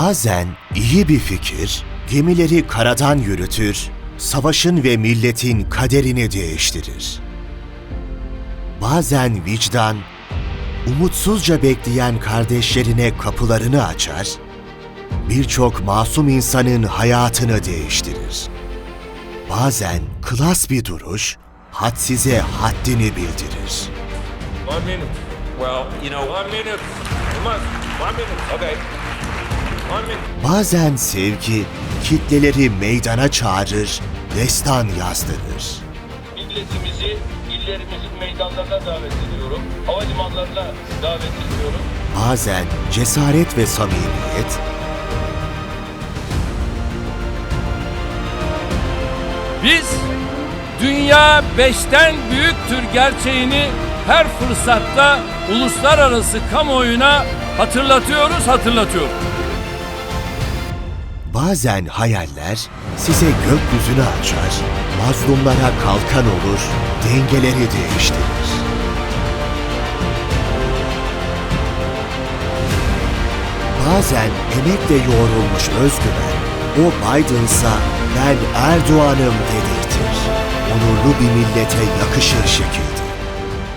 Bazen iyi bir fikir gemileri karadan yürütür, savaşın ve milletin kaderini değiştirir. Bazen vicdan umutsuzca bekleyen kardeşlerine kapılarını açar, birçok masum insanın hayatını değiştirir. Bazen klas bir duruş hadsize haddini bildirir. One minute. Well, you know, One minute. Come on. One minute. Okay. Bazen sevgi kitleleri meydana çağırır, destan yazdırır. Milletimizi illerimizin meydanlarına davet ediyorum. Havalimanlarına davet ediyorum. Bazen cesaret ve samimiyet, Biz dünya beşten büyüktür gerçeğini her fırsatta uluslararası kamuoyuna hatırlatıyoruz, hatırlatıyoruz. Bazen hayaller size gökyüzünü açar, mazlumlara kalkan olur, dengeleri değiştirir. Bazen emekle yoğrulmuş özgüven, o Biden'sa ben Erdoğan'ım dedirtir. Onurlu bir millete yakışır şekilde.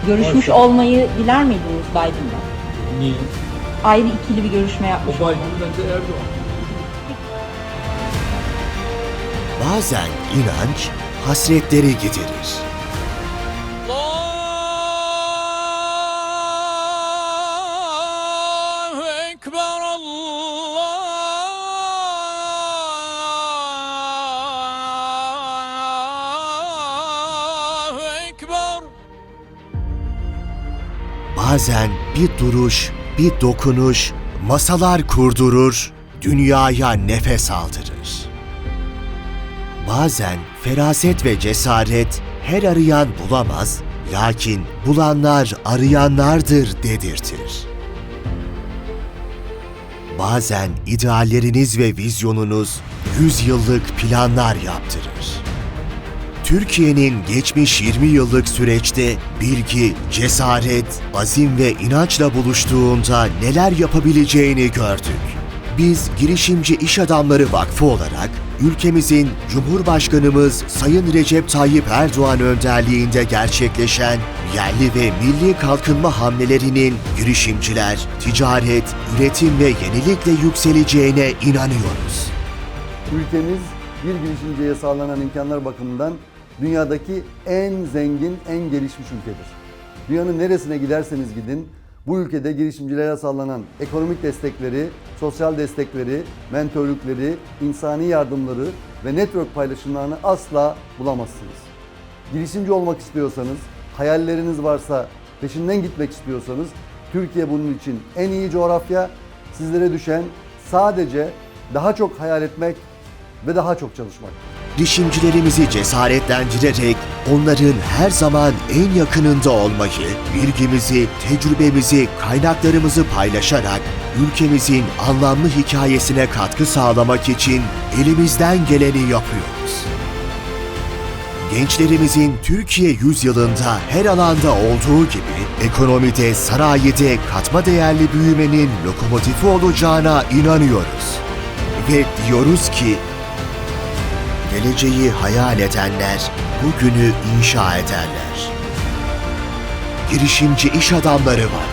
Görüşmüş olmayı diler miydiniz Biden'la? Niye? Ayrı ikili bir görüşme yapmış olmayı. Biden'dan da Erdoğan. Bazen inanç hasretleri Ekber Bazen bir duruş, bir dokunuş, masalar kurdurur, dünyaya nefes aldırır. Bazen feraset ve cesaret her arayan bulamaz, lakin bulanlar arayanlardır dedirtir. Bazen idealleriniz ve vizyonunuz yüzyıllık planlar yaptırır. Türkiye'nin geçmiş 20 yıllık süreçte bilgi, cesaret, azim ve inançla buluştuğunda neler yapabileceğini gördük. Biz Girişimci İş Adamları Vakfı olarak ülkemizin Cumhurbaşkanımız Sayın Recep Tayyip Erdoğan önderliğinde gerçekleşen yerli ve milli kalkınma hamlelerinin girişimciler, ticaret, üretim ve yenilikle yükseleceğine inanıyoruz. Ülkemiz bir girişimciye sağlanan imkanlar bakımından dünyadaki en zengin, en gelişmiş ülkedir. Dünyanın neresine giderseniz gidin, bu ülkede girişimcilere sağlanan ekonomik destekleri, sosyal destekleri, mentörlükleri, insani yardımları ve network paylaşımlarını asla bulamazsınız. Girişimci olmak istiyorsanız, hayalleriniz varsa, peşinden gitmek istiyorsanız Türkiye bunun için en iyi coğrafya. Sizlere düşen sadece daha çok hayal etmek ve daha çok çalışmak. Girişimcilerimizi cesaretlendirerek onların her zaman en yakınında olmayı, bilgimizi, tecrübemizi, kaynaklarımızı paylaşarak ülkemizin anlamlı hikayesine katkı sağlamak için elimizden geleni yapıyoruz. Gençlerimizin Türkiye yüzyılında her alanda olduğu gibi ekonomide, sanayide katma değerli büyümenin lokomotifi olacağına inanıyoruz. Ve diyoruz ki Geleceği hayal edenler bugünü inşa ederler. Girişimci İş Adamları Vakfı